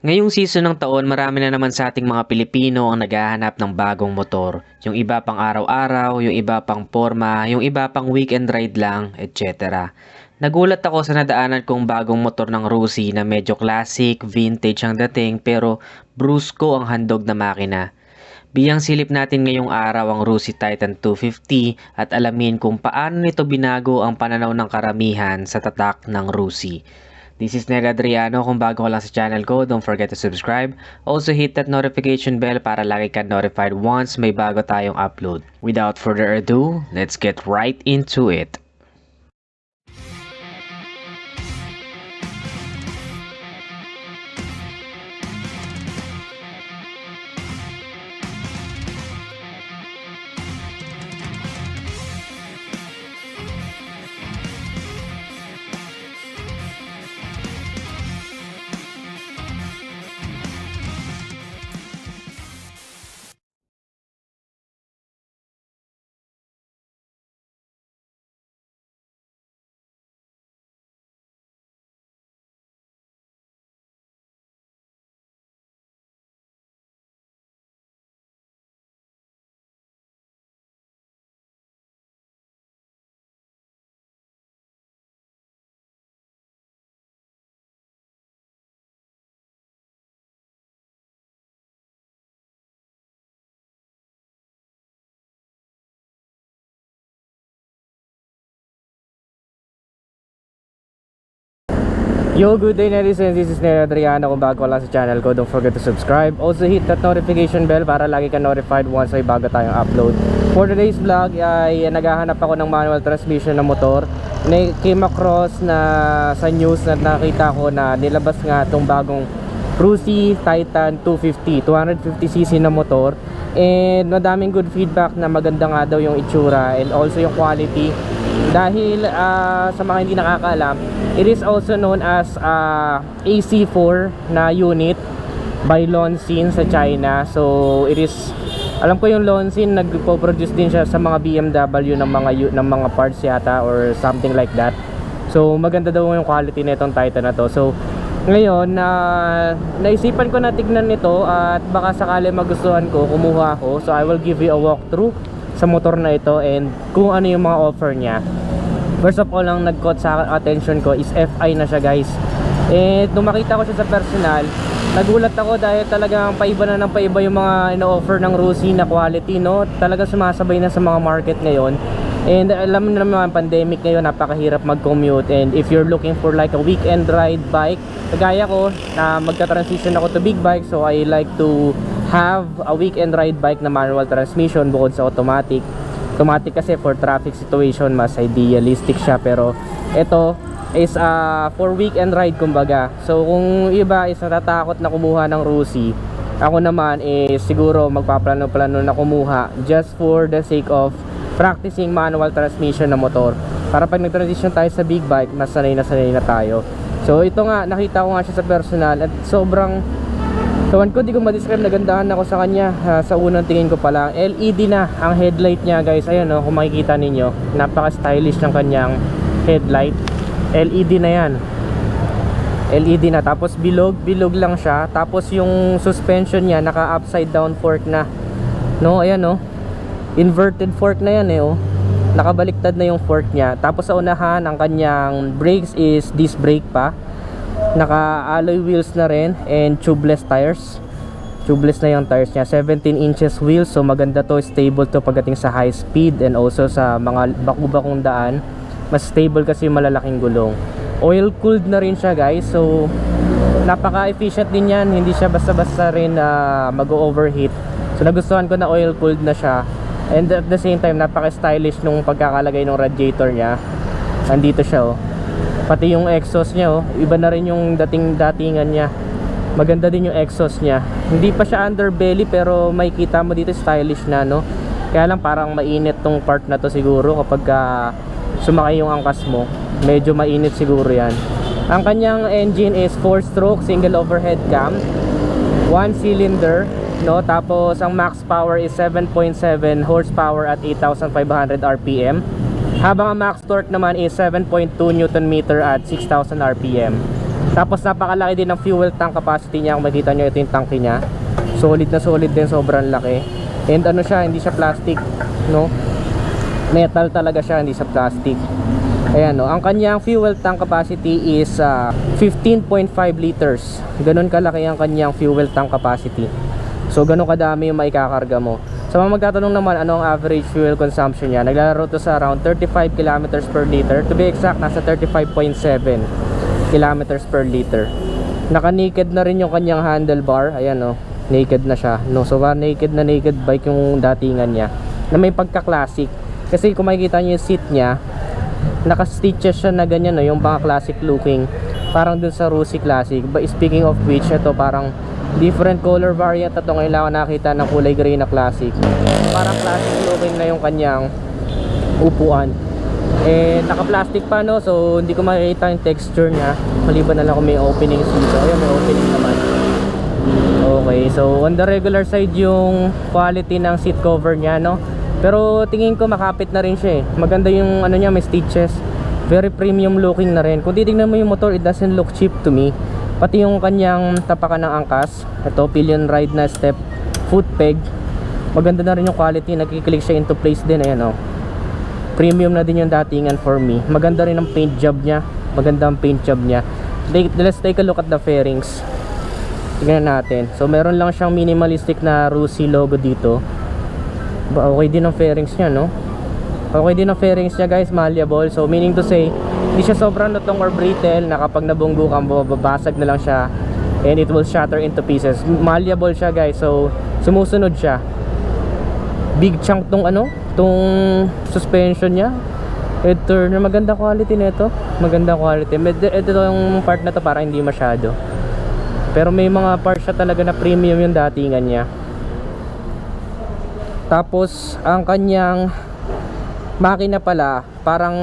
Ngayong season ng taon, marami na naman sa ating mga Pilipino ang naghahanap ng bagong motor. Yung iba pang araw-araw, yung iba pang forma, yung iba pang weekend ride lang, etc. Nagulat ako sa nadaanan kong bagong motor ng Rusi na medyo classic, vintage ang dating pero brusco ang handog na makina. Biyang silip natin ngayong araw ang Rusi Titan 250 at alamin kung paano nito binago ang pananaw ng karamihan sa tatak ng Rusi. This is Ned Adriano. Kung bago ka lang sa channel ko, don't forget to subscribe. Also hit that notification bell para lagi ka notified once may bago tayong upload. Without further ado, let's get right into it. Yo, good day netizens. This is Ned Adriano. Kung bago lang sa channel ko, don't forget to subscribe. Also hit that notification bell para lagi ka notified once may bago tayong upload. For today's vlog ay naghahanap ako ng manual transmission na motor. Na came across na sa news na nakita ko na nilabas nga itong bagong Rusi Titan 250 250cc na motor. And madaming good feedback na maganda nga daw yung itsura and also yung quality. Dahil ah, sa mga hindi nakakaalam it is also known as ah, AC4 na unit by Lonsin sa China. So it is alam ko yung Lonsin nagpo-produce din siya sa mga BMW ng mga ng mga parts yata or something like that. So maganda daw yung quality nitong Titan na to. So ngayon na naisipan ko na tignan nito at baka sakali magustuhan ko kumuha ako so I will give you a walkthrough sa motor na ito and kung ano yung mga offer niya First of all, ang nag-caught sa attention ko is FI na siya guys. Eh, nung makita ko siya sa personal, nagulat ako dahil talagang paiba na ng paiba yung mga ino-offer ng Rusi na quality, no? Talagang sumasabay na sa mga market ngayon. And alam mo naman, pandemic ngayon, napakahirap mag-commute. And if you're looking for like a weekend ride bike, kagaya ko, na magka-transition ako to big bike, so I like to have a weekend ride bike na manual transmission bukod sa automatic. Automatic kasi for traffic situation mas idealistic siya. Pero ito is uh, for weekend ride kumbaga. So kung iba is natatakot na kumuha ng Rusi ako naman is siguro magpaplano-plano na kumuha just for the sake of practicing manual transmission na motor para pag nag-transition tayo sa big bike mas sanay na sanay na tayo so ito nga nakita ko nga siya sa personal at sobrang Kawan ko, di ko ma-describe, nagandahan ako sa kanya ah, sa unang tingin ko pa lang. LED na ang headlight niya guys. Ayun no, kung makikita ninyo, napaka-stylish ng kanyang headlight. LED na yan. LED na. Tapos bilog, bilog lang siya. Tapos yung suspension niya, naka upside down fork na. No, ayan no. Inverted fork na yan eh oh. Nakabaliktad na yung fork niya. Tapos sa unahan, ang kanyang brakes is disc brake pa. Naka alloy wheels na rin and tubeless tires. Tubeless na yung tires niya. 17 inches wheels so maganda to. Stable to pagdating sa high speed and also sa mga baku-bakong daan. Mas stable kasi malalaking gulong. Oil cooled na rin siya guys. So napaka efficient din yan. Hindi siya basta-basta rin na mag-overheat so nagustuhan ko na oil cooled na siya and at the same time napaka stylish nung pagkakalagay ng radiator niya. Nandito siya oh. Pati yung exhaust niya oh. Iba na rin yung dating datingan niya. Maganda din yung exhaust niya. Hindi pa siya underbelly pero may kita mo dito stylish na no? Kaya lang parang mainit tong part na to siguro kapag ah, sumakay yung angkas mo. Medyo mainit siguro yan. Ang kanyang engine is 4 stroke single overhead cam 1 cylinder no tapos ang max power is 7.7 horsepower at 8500 rpm habang ang max torque naman is 7.2 Newton meter at 6000 rpm Tapos napakalaki din ng fuel tank capacity niya. Kung makita nyo, ito yung tank niya. Solid na solid din, sobrang laki. And ano siya, hindi siya plastic, no? Metal talaga siya, hindi siya plastic. Ayan, no? Ang kanyang fuel tank capacity is ah, 15.5 liters. Ganun kalaki ang kanyang fuel tank capacity. So, ganun kadami yung maikakarga mo. Sa mga magtatanong naman, ano ang average fuel consumption niya? Naglalaro to sa around 35 kilometers per liter. To be exact, nasa 35.7 kilometers per liter. Naka-naked na rin yung kanyang handlebar. Ayan, no? Naked na siya. No, so, ah, naked na naked bike yung datingan niya. Na may pagka-classic. Kasi kung makikita niyo yung seat niya, naka-stitches siya na ganyan, no? Yung mga classic looking. Parang dun sa Rusi Classic. But speaking of which, ito parang different color variant ito ngayon lang ako nakita ng kulay gray na classic. Parang classic looking na yung kanyang upuan. Eh naka plastic pa no? So hindi ko makikita yung texture niya. Maliban na lang kung may openings dito ayun may opening naman. Okay so on the regular side yung quality ng seat cover niya no? Pero tingin ko makapit na rin siya eh. Maganda yung ano niya may stitches. Very premium looking na rin. Kung titignan mo yung motor it doesn't look cheap to me pati yung kanyang tapakan ng angkas ito pillion ride na step foot peg. Maganda na rin yung quality nagkiklik siya into place din ayan oh. Premium na din yung datingan for me. Maganda rin ang paint job niya. Maganda ang paint job niya. Let's take a look at the fairings. Tignan natin. So meron lang siyang minimalistic na Rusi logo dito. Okay din ang fairings niya no? Okay din ang fairings niya guys. Malleable. So meaning to say hindi siya sobrang lutong or brittle na kapag nabunggo ka babasag na lang siya. And it will shatter into pieces. Malleable siya guys. So sumusunod siya. Big chunk tong ano tong suspension niya. Head turner maganda quality nito. Maganda quality. Med- ito yung part na to para hindi masyado. Pero may mga parts siya talaga na premium yung datingan niya. Tapos ang kanyang makina pala parang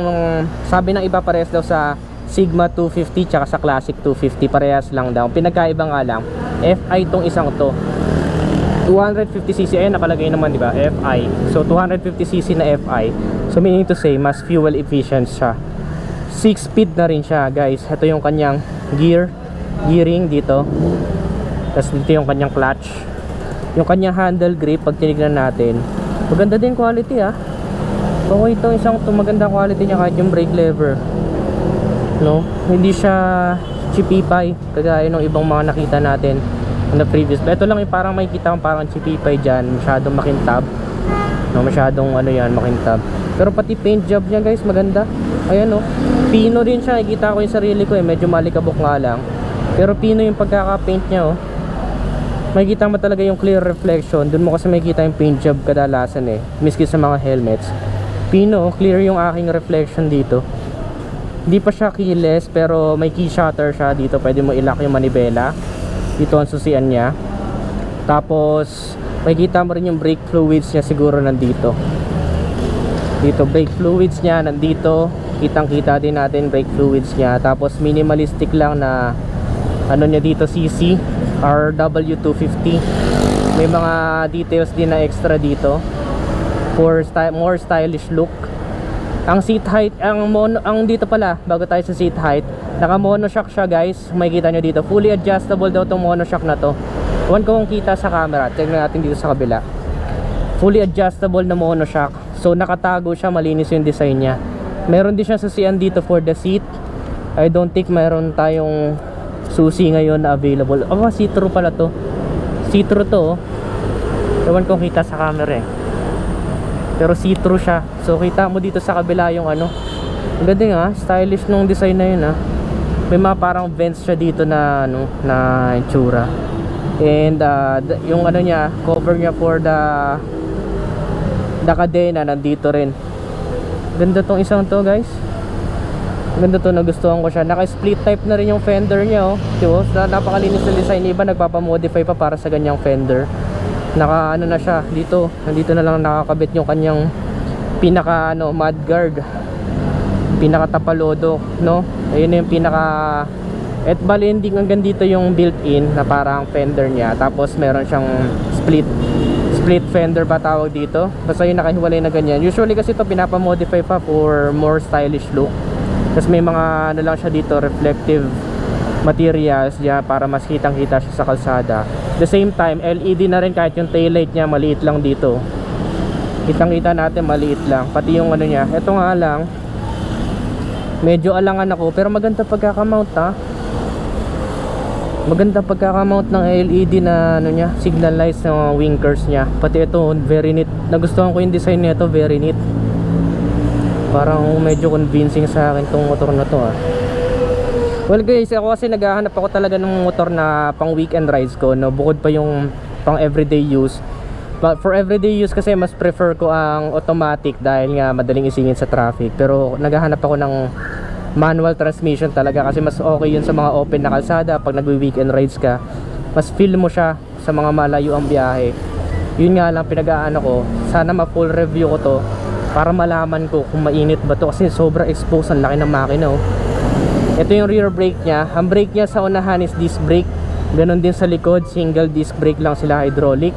sabi ng iba parehas daw sa Sigma 250 tsaka sa Classic 250 parehas lang daw. Pinagkaiba nga lang FI tong isang to. 250cc ayun nakalagay naman di ba? FI so 250cc na FI so meaning to say mas fuel efficient siya. 6 speed na rin siya guys. Ito yung kanyang gear gearing dito. Tapos dito yung kanyang clutch. Yung kanyang handle grip pag tinignan natin maganda din quality ah okay ito isang to maganda quality niya kahit yung brake lever. No? Hindi siya chipipay kagaya ng ibang mga nakita natin on the previous. Ito lang yung parang makikita kong parang chipipay dyan. Masyadong makintab. No? Masyadong ano yan makintab. Pero pati paint job niya guys maganda. Ayan no pino din siya. Nakikita ko yung sarili ko eh. Medyo malikabok nga lang. Pero pino yung pagkaka-paint niya oh. Makikita mo talaga yung clear reflection. Dun mo kasi makikita yung paint job kadalasan eh. Miski sa mga helmets pino clear yung aking reflection dito. Hindi pa siya keyless pero may key shutter siya dito. Pwede mo ilock yung manibela. Dito ang susian niya. Tapos makikita mo rin yung brake fluids niya siguro nandito. Dito brake fluids niya nandito. Kitang kita din natin brake fluids niya. Tapos minimalistic lang na ano niya dito CC RW250 may mga details din na extra dito for sty- more stylish look. Ang seat height ang mono ang dito pala bago tayo sa seat height naka monoshock siya guys. Makikita nyo dito fully adjustable daw tong monoshock na to. Ewan ko kung kita sa camera. Tignan natin dito sa kabila. Fully adjustable na monoshock. So nakatago siya malinis yung design niya. Meron din siya susian dito for the seat. I don't think meron tayong susi ngayon na available. Oh see-through pala to. See-through to oh. ewan kung kita sa camera eh pero see-through siya. So kita mo dito sa kabila yung ano. Ang ganda nga stylish nung design na yun ah. May mga parang vents siya dito na ano na itsura. And uh, yung ano niya cover niya for the the kadena nandito rin. Ganda tong isang to guys. Ganda to nagustuhan ko siya. Naka split type na rin yung fender niya oh. Diba? Sa- napakalinis na design. Iba nagpapamodify pa para sa ganyang fender naka ano na siya dito. Nandito na lang nakakabit yung kanyang pinaka ano mudguard pinaka tapalodo no? Ayun yung pinaka at bali hindi hanggang dito yung built-in na parang fender niya. Tapos meron siyang split split fender ba tawag dito? Basta yung nakahiwalay na ganyan. Usually kasi ito pinapamodify pa for more stylish look. Tapos may mga ano lang siya dito reflective materials niya para mas kitang kita siya sa kalsada. The same time LED na rin kahit yung taillight niya maliit lang dito. Kitang kita natin maliit lang. Pati yung ano niya. Ito nga lang medyo alangan ako pero maganda pagkakamount ha? Maganda pagkakamount ng LED na ano niya signal lights ng winkers niya. Pati ito very neat. Nagustuhan ko yung design nito very neat. Parang medyo convincing sa akin tong motor na to ah well guys ako kasi naghahanap ako talaga ng motor na pang weekend rides ko no? Bukod pa yung pang everyday use. But for everyday use kasi mas prefer ko ang automatic dahil nga madaling isingin sa traffic. Pero naghahanap ako ng manual transmission talaga kasi mas okay yun sa mga open na kalsada. Pag nagwi-weekend rides ka mas feel mo siya sa mga malayo ang biyahe. Yun nga lang pinag-aano ko. Sana ma-full review ko to para malaman ko kung mainit ba to kasi sobra exposed ang laki ng makina oh. Ito yung rear brake nya ang brake nya sa unahan is disc brake ganon din sa likod single disc brake lang sila hydraulic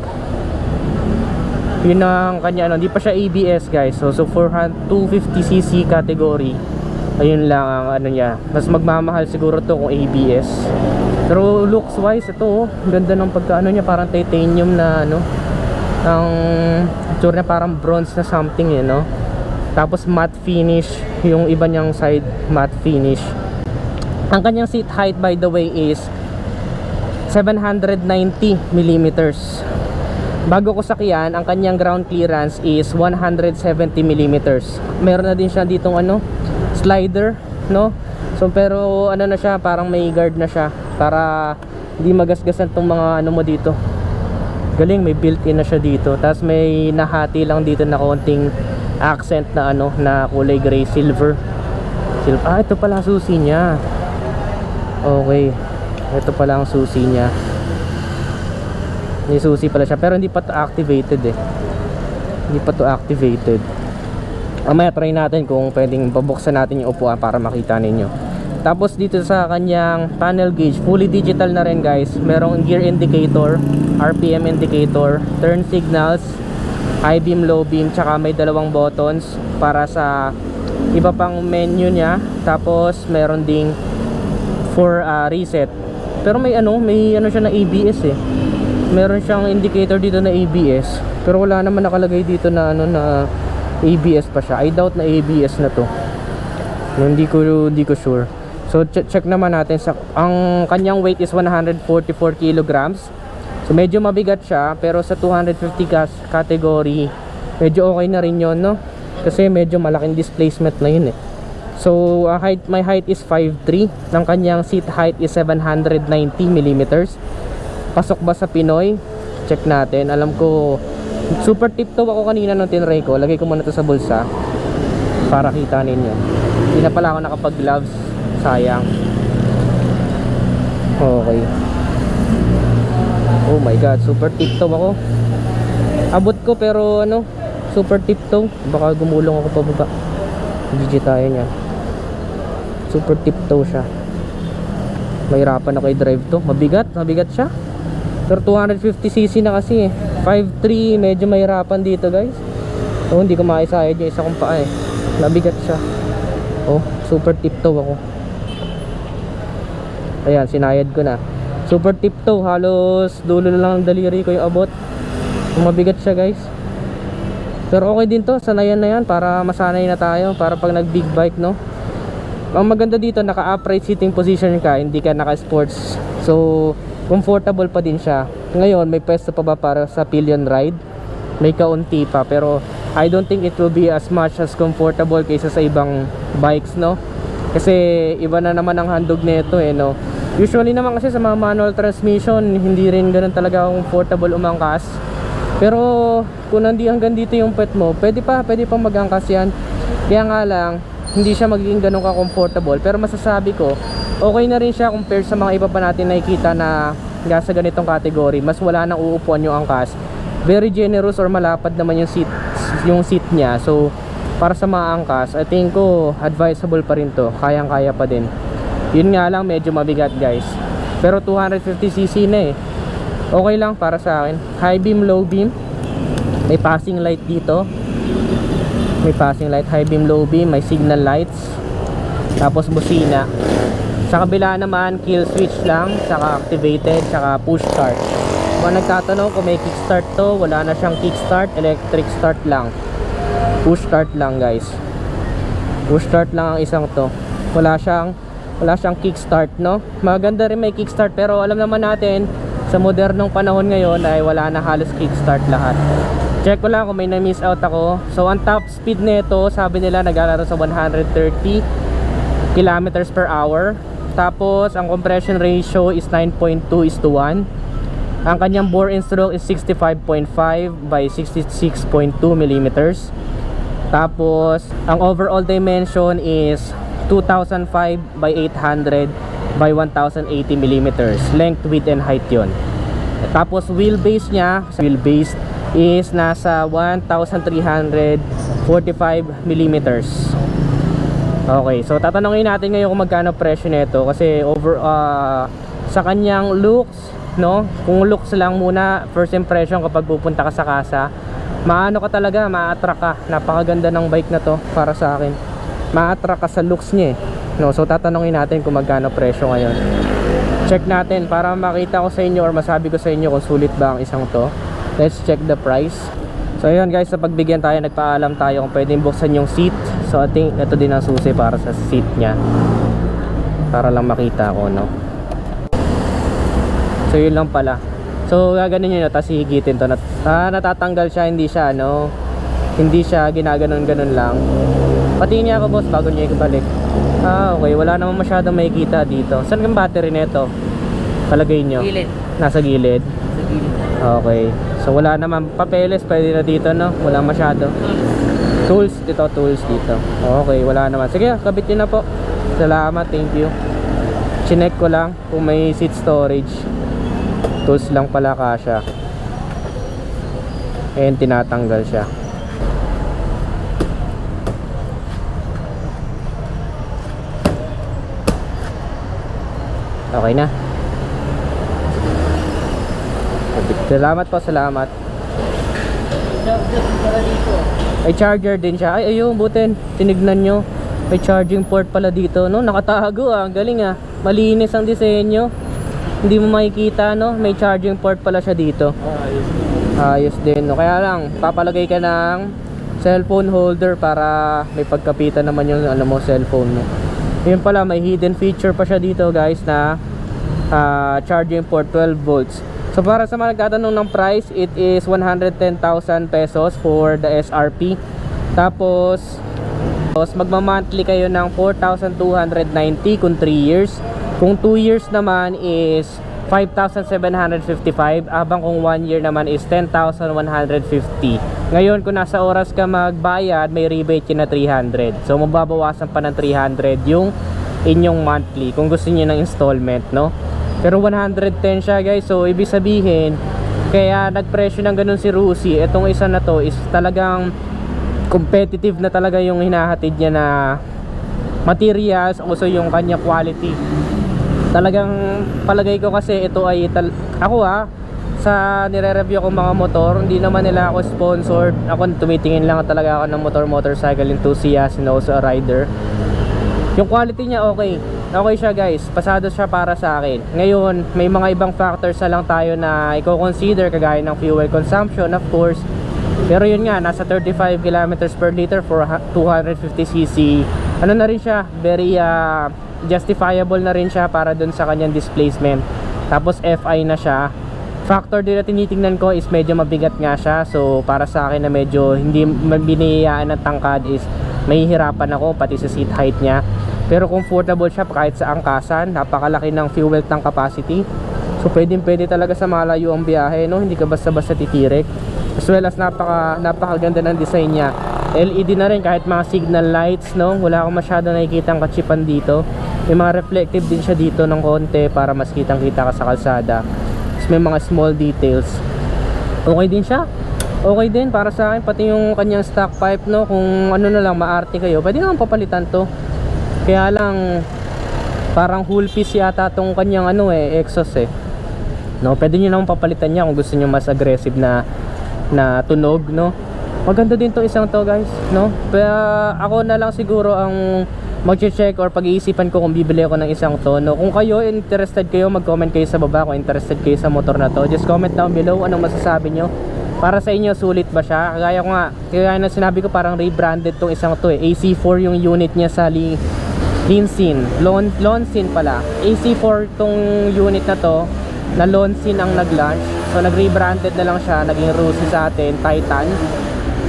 yun ang kanya ano, hindi pa siya ABS guys. So so for 250cc category, ayun lang ang ano niya. Mas magmamahal siguro to kung ABS. Pero looks wise ito, oh, ganda ng pagkaano niya, parang titanium na ano. Ang tsura niya parang bronze na something eh, no? Tapos matte finish, yung iba niyang side matte finish. Ang kanyang seat height by the way is 790 millimeters. Bago ko sakyan, ang kanyang ground clearance is 170 mm. Meron na din siya ditong ano, slider, no? So pero ano na siya, parang may guard na siya para hindi magasgasan tong mga ano mo dito. Galing, may built-in na siya dito. Tapos may nahati lang dito na konting accent na ano, na kulay gray silver. Silver. Ah, ito pala susi niya. Okay. Ito pala ang susi niya. May susi pala siya pero hindi pa to activated eh. Hindi pa to activated. Mamaya try natin kung pwedeng babuksan natin yung upuan para makita ninyo. Tapos dito sa kanyang panel gauge, fully digital na rin guys. Merong gear indicator, RPM indicator, turn signals, high beam, low beam, tsaka may dalawang buttons para sa iba pang menu niya. Tapos meron ding for uh, reset. Pero may ano, may ano siya na ABS eh. Meron siyang indicator dito na ABS pero wala naman nakalagay dito na ano na ABS pa siya. I doubt na ABS na to. No, hindi ko hindi ko sure. So ch- check naman natin sa ang kanyang weight is 144 kilograms. So medyo mabigat siya pero sa 250 gas category medyo okay na rin yon no? Kasi medyo malaking displacement na yun eh so uh, height my height is 5'3 ng kanyang seat height is 790 millimeters. Pasok ba sa Pinoy? Check natin. Alam ko super tip toe ako kanina nung tinry ko. Lagay ko muna to sa bulsa para kita ninyo. Hindi na pala ako nakapag gloves sayang. Okay. Oh my god super tip toe ako. Abot ko pero ano super tip toe baka gumulong ako pa baba GG tayo niya super tip toe siya. Mahirapan ako i-drive to. Mabigat mabigat siya. Pero 250cc na kasi eh. 5.3 medyo mahirapan dito guys. So hindi ko maisayad yung isa kong paa eh. Nabigat siya. Oh super tiptoe ako. Ayan sinayad ko na. Super tiptoe halos dulo na lang ng daliri ko yung abot. Mabigat siya guys. Pero okay din to sanayan na yan para masanay na tayo para pag nag big bike no ang maganda dito naka upright sitting position ka hindi ka naka sports so comfortable pa din siya. Ngayon may pwesto pa ba para sa pillion ride? May kaunti pa pero I don't think it will be as much as comfortable kaysa sa ibang bikes no? Kasi iba na naman ang handog nito eh no? Usually naman kasi sa mga manual transmission hindi rin ganun talaga comfortable umangkas. Pero kung hindi hanggang dito yung pet mo pwede pa pwede pa magangkas yan. Kaya nga lang hindi siya magiging ganun ka comfortable pero masasabi ko okay na rin siya compared sa mga iba pa natin nakikita na sa ganitong category. Mas wala nang uupuan yung angkas. Very generous or malapad naman yung seat yung seat niya. So para sa mga angkas I think ko advisable pa rin to. Kayang kaya pa din. Yun nga lang medyo mabigat guys. Pero 250cc na eh. Okay lang para sa akin. High beam low beam. May passing light dito may passing light high beam low beam may signal lights tapos busina Sa kabila naman, kill switch lang, saka activated, saka push start. Kung nagtatanong kung may kickstart to, wala na siyang kickstart, electric start lang. Push start lang guys. Push start lang ang isang to. Wala siyang wala siyang kickstart, no? Maganda rin may kickstart pero alam naman natin sa modernong panahon ngayon ay wala na halos kickstart lahat. Check ko lang kung may na-miss out ako. So ang top speed nito, sabi nila naglalaro sa 130 kilometers per hour. Tapos ang compression ratio is 9.2 is to 1. Ang kanyang bore and stroke is 65.5 by 66.2 millimeters. Tapos ang overall dimension is 2005 by 800 by 1080 millimeters. Length, width, and height yon. Tapos wheelbase niya, wheelbase is nasa 1345 millimeters. Okay, so tatanungin natin ngayon kung magkano presyo nito kasi over ah, sa kanyang looks, no? Kung looks lang muna, first impression kapag pupunta ka sa kasa, maano ka talaga, ma-attract ka. Napakaganda ng bike na to para sa akin. Ma-attract ka sa looks niya eh. No, so tatanungin natin kung magkano presyo ngayon. Check natin para makita ko sa inyo or masabi ko sa inyo kung sulit ba ang isang to. Let's check the price. So ayun guys, sa pagbigyan tayo, nagpaalam tayo kung pwedeng buksan yung seat. So I think ito din ang susi para sa seat niya. Para lang makita ko, no. So yun lang pala. So gaganon yun, tapos hihigitin to. Nat ah, natatanggal siya, hindi siya, no. Hindi siya ginaganon-ganon lang. Pati niya ako boss bago niya ikabalik. Ah, okay. Wala namang masyadong makikita dito. Saan ang battery nito? Palagay nyo? Gilid. Nasa gilid. Sa gilid. Okay. So wala naman papeles pwede na dito no. Wala masyado. Tools dito, tools dito. Okay, wala naman. Sige, kabit niyo na po. Salamat, thank you. Chinek ko lang kung may seat storage. Tools lang pala kasya. And tinatanggal siya. Okay na. Salamat po, salamat. May charger din siya. Ay, ayun, butin. Tinignan nyo. May charging port pala dito, no? Nakatago, ah. Ang galing, ah. Malinis ang disenyo. Hindi mo makikita, no? May charging port pala siya dito. Ayos din, no? Kaya lang, papalagay ka ng cellphone holder para may pagkapitan naman yung, ano mo, cellphone mo. Yun pala, may hidden feature pa siya dito, guys, na ah, charging port 12 volts. So para sa mga nagtatanong ng price, it is 110,000 pesos for the SRP. Tapos, tapos magma-monthly kayo ng 4,290 kung 3 years. Kung 2 years naman is 5,755 habang kung 1 year naman is 10,150. Ngayon kung nasa oras ka magbayad, may rebate na 300. So mababawasan pa ng 300 yung inyong monthly kung gusto niyo ng installment, no? Pero 110 siya guys. So ibig sabihin, kaya nagpresyo ng ganun si Rusi. Itong isa na to is talagang competitive na talaga yung hinahatid niya na materials, also yung kanya quality. Talagang palagay ko kasi ito ay ako ha sa nire-review ko mga motor, hindi naman nila ako sponsored. Ako tumitingin lang talaga ako ng motor motorcycle enthusiast and also a rider. Yung quality niya okay. Okay siya guys. Pasado siya para sa akin. Ngayon, may mga ibang factors na lang tayo na i-consider kagaya ng fuel consumption of course. Pero yun nga, nasa 35 kilometers per liter for 250cc. Ano na rin siya, very uh, justifiable na rin siya para dun sa kanyang displacement. Tapos FI na siya. Factor din na tinitingnan ko is medyo mabigat nga siya. So para sa akin na medyo hindi biniyayaan ng tangkad is may hirapan ako pati sa seat height niya. Pero comfortable siya kahit sa angkasan. Napakalaki ng fuel tank capacity. So pwedeng pwede talaga sa malayo ang biyahe, no? Hindi ka basta-basta titirik. As well as napaka napakaganda ng design niya. LED na rin kahit mga signal lights, no? Wala akong masyado nakikita ang kachipan dito. May mga reflective din siya dito ng konti para mas kitang-kita ka sa kalsada. Tapos may mga small details. Okay din siya. Okay din para sa akin pati yung kanyang stock pipe, no? Kung ano na lang maarte kayo, pwede naman papalitan to. Kaya lang parang whole piece yata tong kanyang ano eh, exhaust eh. No, pwede niyo naman papalitan niya kung gusto niyo mas aggressive na na tunog, no? Maganda din tong isang to, guys, no? Kaya ako na lang siguro ang magche-check or pag-iisipan ko kung bibili ako ng isang to. No? Kung kayo interested kayo, mag-comment kayo sa baba kung interested kayo sa motor na to. Just comment down below anong masasabi nyo. Para sa inyo, sulit ba siya? Kagaya ko nga, kagaya na sinabi ko, parang rebranded tong isang to eh. AC4 yung unit niya sa li Linsin. Lon Lonsin pala. AC4 tong unit na to, na Lonsin ang nag-launch. So nag-rebranded na lang siya, naging Rusi sa atin, Titan.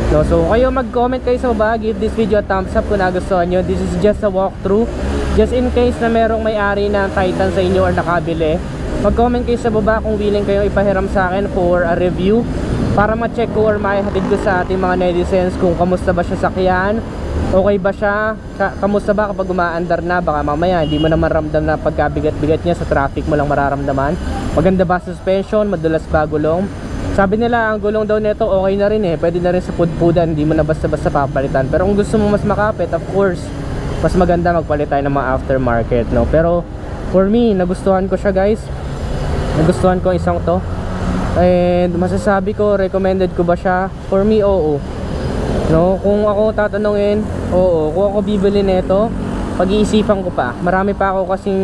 No, so kayo mag-comment kayo sa baba, give this video a thumbs up kung nagustuhan nyo. This is just a walkthrough. Just in case na merong may-ari ng Titan sa inyo or nakabili, mag-comment kayo sa baba kung willing kayo ipahiram sa akin for a review para ma-check ko or maihatid ko sa ating mga netizens kung kamusta ba siya sakyan, okay ba siya, Ka- kamusta ba kapag umaandar na, baka mamaya hindi mo naman ramdam na pagkabigat-bigat niya sa traffic mo lang mararamdaman. Maganda ba suspension, madulas ba gulong, sabi nila ang gulong daw nito okay na rin eh. Pwede na rin sa pudpudan, hindi mo na basta-basta papalitan. Pero kung gusto mo mas makapit, of course, mas maganda magpalit tayo ng mga aftermarket, no? Pero for me, nagustuhan ko siya, guys. Nagustuhan ko ang isang to. And masasabi ko, recommended ko ba siya? For me, oo. No, kung ako tatanungin, oo, kung ako bibili nito, pag-iisipan ko pa. Marami pa ako kasing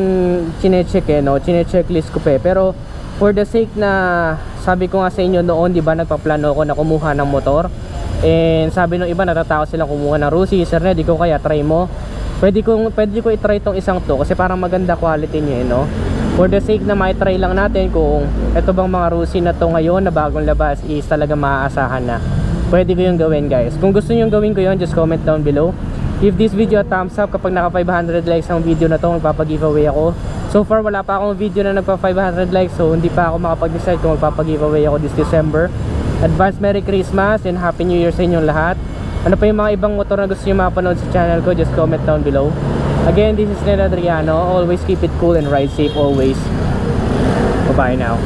chine-check eh, no? Chine-checklist ko pa eh. Pero for the sake na sabi ko nga sa inyo noon, 'di ba, nagpaplano ako na kumuha ng motor. And sabi ng iba natatakot silang kumuha ng Rusi, Sir Ned, ikaw kaya try mo. Pwede ko pwede ko i-try tong isang to kasi parang maganda quality niya, eh, no? For the sake na mai-try lang natin kung ito bang mga Rusi na to ngayon na bagong labas is talaga maaasahan na. Pwede ko yung gawin guys. Kung gusto niyo gawin ko yon, just comment down below. Give this video a thumbs up kapag naka 500 likes ang video na to, magpapag-giveaway ako. So far wala pa akong video na nagpa 500 likes so hindi pa ako makapag-decide kung magpapag-giveaway ako this December. Advance Merry Christmas and Happy New Year sa inyong lahat. Ano pa yung mga ibang motor na gusto niyo mapanood sa channel ko, just comment down below. Again, this is Ned Adriano. Always keep it cool and ride safe always. Bye-bye now.